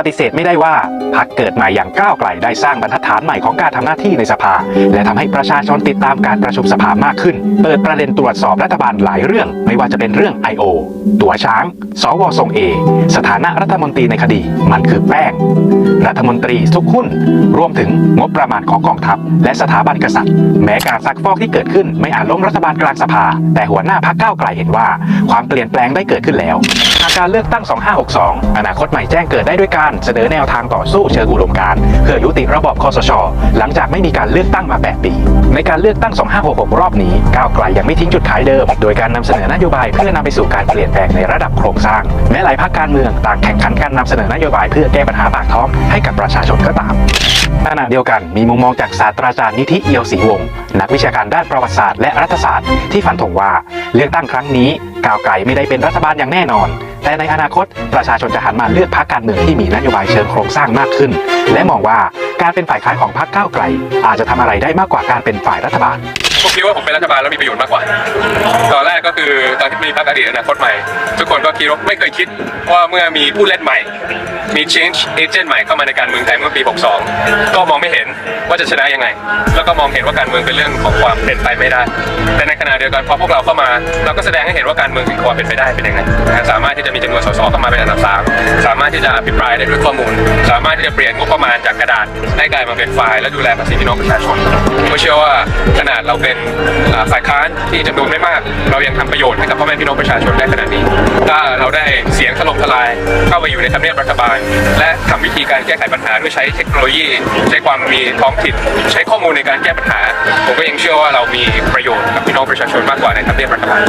ปฏิเสธไม่ได้ว่าพักเกิดใหม่อย่างก้าวไกลได้สร้างบรรทัดฐานใหม่ของการทำหน้าที่ในสภา และทำให้ประชาชนติดตามการประชุมสภามากขึ้น เปิดประเด็นตรวจสอบรัฐบาลหลายเรื่อง ไม่ว่าจะเป็นเรื่อง I.O. ตัวช้าง สวทรงเอ สถานะรัฐมนตรีในคดี มันคือแป้ง รัฐมนตรีทุกหุ้น รวมถึงงบประมาณของกองทัพ และสถาบันกษัตริย์ แม้การซักฟอกที่เกิดขึ้น ไม่อาจล้มรัฐบาลกลางสภา แต่หัวหน้าพักก้าวไกลเห็นว่า ความเปลี่ยนแปลงได้เกิดขึ้นแล้วาการเลือกตั้ง 2562 อนาคตใหม่แจ้งเกิดได้ด้วยการเสนอแนวทางต่อสู้เชิงอุดมการณ์เพื่อยุติระบอบคอสช หลังจากไม่มีการเลือกตั้งมา 8 ปี ในการเลือกตั้ง 2566 รอบนี้ ก้าวไกลยังไม่ทิ้งจุดขายเดิม โดยการนำเสนอนโยบายเพื่อนำไปสู่การเปลี่ยนแปลงในระดับโครงสร้าง แม้หลายพรรคการเมืองต่างแข่งขันการนำเสนอนโยบายเพื่อแก้ปัญหาปากท้องให้กับประชาชนก็ตาม ขณะเดียวกันมีมุมมองจากศาสตราจารย์นิธิเอียวศรีวงศ์นักวิชาการด้านประวัติศาสตร์และรัฐศาสตร์ที่ฟันธงว่า เลือกตั้งครั้งนี้ก้าวไกลไม่ได้เป็นรัฐบาลอย่างแน่นอน แต่ในอนาคตประชาชนจะหันมาเลือกพรรคการเมืองที่มีนโยบายเชิงโครงสร้างมากขึ้น และมองว่าการเป็นฝ่ายค้านของพรรคก้าวไกล อาจจะทำอะไรได้มากกว่าการเป็นฝ่ายรัฐบาลผมคิดว่าผมเป็นรัฐบาลแล้วมีประโยชน์มากกว่า ตอนแรกก็คือตอนที่มีพรรคอดีตอนาคตใหม่ ทุกคนก็คิดว่าไม่เคยคิดว่าเมื่อมีผู้เล่นใหม่ มี change agent ใหม่เข้ามาในการเมืองไทยเมื่อปี 62 ก็มองไม่เห็นว่าจะชนะยังไง แล้วก็มองเห็นว่าการเมืองเป็นเรื่องของความเป็นไปไม่ได้ แต่ในขณะเดียวกันพอพวกเราเข้ามา เราก็แสดงให้เห็นว่าการเมืองมีความเป็นไปได้เป็นยังไงสามารถที่จะมีจำนวนสสเข้ามาเป็นอันดับสามสามารถที่จะอภิปรายได้ด้วยข้อมูล สามารถที่จะเปลี่ยนงบประมาณจากกระดาษให้กลายมาเป็นไฟล์และดูแลภาษีพี่น้องประชาชนผมเชื่อว่าขนาดเราเป็นอ่าฝ่ายค้านที่จำนวนไม่มาก เรายังทำประโยชน์ให้กับพ่อแม่พี่น้องประชาชนได้ขนาดนี้ ถ้าเราได้เสียงถล่มทลายเข้าไปอยู่ในทำเนียบรัฐบาลและทำวิธีการแก้ไขปัญหาด้วยใช้เทคโนโลยี ใช้ความมีท้องถิ่นใช้ข้อมูลในการแก้ปัญหา ผมก็ยังเชื่อว่าเรามีประโยชน์กับพี่น้องประชาชนมากกว่าในทำเนียบรัฐบาล